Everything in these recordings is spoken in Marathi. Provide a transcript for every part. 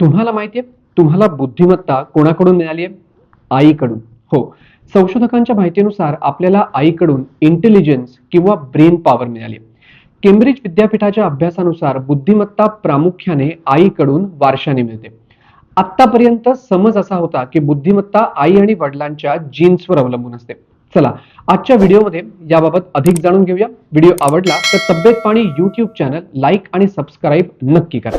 तुम्हाला माहितीये तुम्हाला बुद्धिमत्ता कोणाकडून मिळाली आहे आईकडून. हो. संशोधकांच्या माहितीनुसार आपल्याला आईकडून इंटेलिजन्स किंवा ब्रेन पॉवर मिळाली केम्ब्रिज विद्यापीठाच्या अभ्यासानुसार बुद्धिमत्ता प्रामुख्याने आईकडून वारशाने मिळते. आतापर्यंत समज असा होता की बुद्धिमत्ता आई आणि वडिलांच्या जीन्सवर अवलंबून असते. चला आजच्या व्हिडिओमध्ये याबाबत अधिक जाणून घेऊया. व्हिडिओ आवडला तर तब्येत पाणी युट्यूब चॅनल लाईक आणि सबस्क्राईब नक्की करा.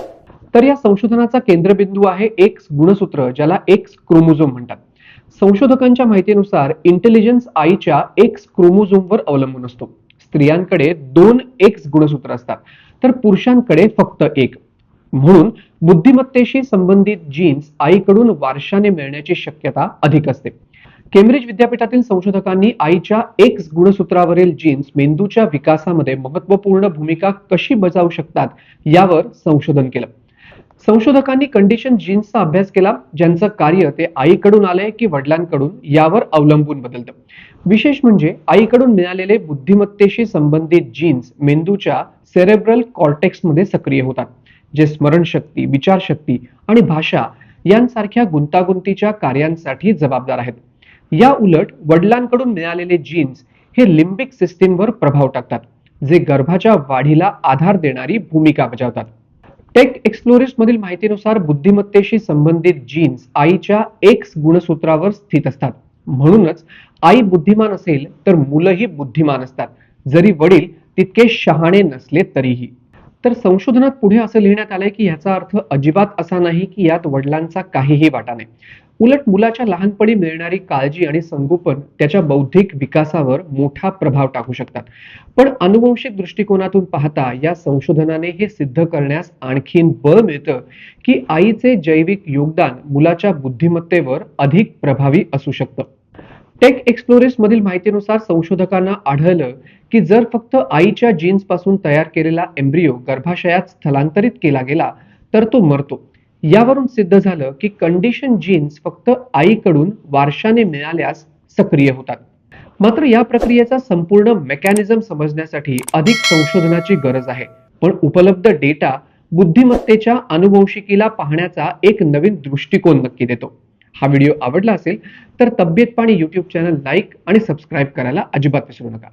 तर या संशोधनाचा केंद्रबिंदू आहे एक्स गुणसूत्र ज्याला एक्स क्रोमोझोम म्हणतात. संशोधकांच्या माहितीनुसार इंटेलिजन्स आईच्या एक्स क्रोमोझोमवर अवलंबून असतो. स्त्रियांकडे दोन एक्स गुणसूत्र असतात. तर पुरुषांकडे फक्त एक. म्हणून बुद्धिमत्तेशी संबंधित जीन्स आईकडून वारशाने मिळण्याची शक्यता अधिक असते. केम्ब्रिज विद्यापीठातील संशोधकांनी आईच्या एक्स गुणसूत्रावरील जीन्स मेंदूच्या विकासामध्ये महत्त्वपूर्ण भूमिका कशी बजावू शकतात यावर संशोधन केलं. संशोधकांनी कंडिशन जीन्सचा अभ्यास केला ज्यांचं कार्य ते आईकडून आलंय की वडिलांकडून यावर अवलंबून बदलतं. विशेष म्हणजे आईकडून मिळालेले बुद्धिमत्तेशी संबंधित जीन्स मेंदूच्या सेरेब्रल कॉर्टेक्समध्ये सक्रिय होतात जे स्मरणशक्ती विचारशक्ती आणि भाषा यांसारख्या गुंतागुंतीच्या कार्यांसाठी जबाबदार आहेत. या उलट वडिलांकडून मिळालेले जीन्स हे लिंबिक सिस्टीमवर प्रभाव टाकतात जे गर्भाच्या वाढीला आधार देणारी भूमिका बजावतात. टेक एक्सप्लोरिस्ट मधील माहितीनुसार बुद्धिमत्तेशी संबंधित जीन्स आईच्या एक्स गुणसूत्रावर स्थित असतात. म्हणूनच आई बुद्धिमान असेल तर मुलंही बुद्धिमान असतात. जरी वडील तितके शहाणे नसले तरीही. तर संशोधनात पुढे असं लिहिण्यात आलंय की ह्याचा अर्थ अजिबात असा नाही की यात वडिलांचा काहीही वाटा नाही. उलट मुलाच्या लहानपणी मिळणारी काळजी आणि संगोपन त्याच्या बौद्धिक विकासावर मोठा प्रभाव टाकू शकतात. पण अनुवंशिक दृष्टिकोनातून पाहता या संशोधनाने हे सिद्ध करण्यास आणखीन बळ मिळतं की आईचे जैविक योगदान मुलाच्या बुद्धिमत्तेवर अधिक प्रभावी असू शकतं. टेक एक्सप्लोरिस्ट मधील माहितीनुसार संशोधकांना आढळलं की जर फक्त आईच्या जीन्सपासून तयार केलेला एम्ब्रियो गर्भाशयात स्थलांतरित केला गेला तर तो मरतो. यावरून सिद्ध झालं की कंडिशन जीन्स फक्त आईकडून वारशाने मिळाल्यास सक्रिय होतात. मात्र या प्रक्रियेचा संपूर्ण मेकॅनिझम समजण्यासाठी अधिक संशोधनाची गरज आहे. पण उपलब्ध डेटा बुद्धिमत्तेच्या अनुवंशिकीला पाहण्याचा एक नवीन दृष्टिकोन नक्की देतो. हा व्हिडिओ आवडला असेल तर Tabyet Pani YouTube channel like आणि सबस्क्राईब करायला अजिबात विसरू नका.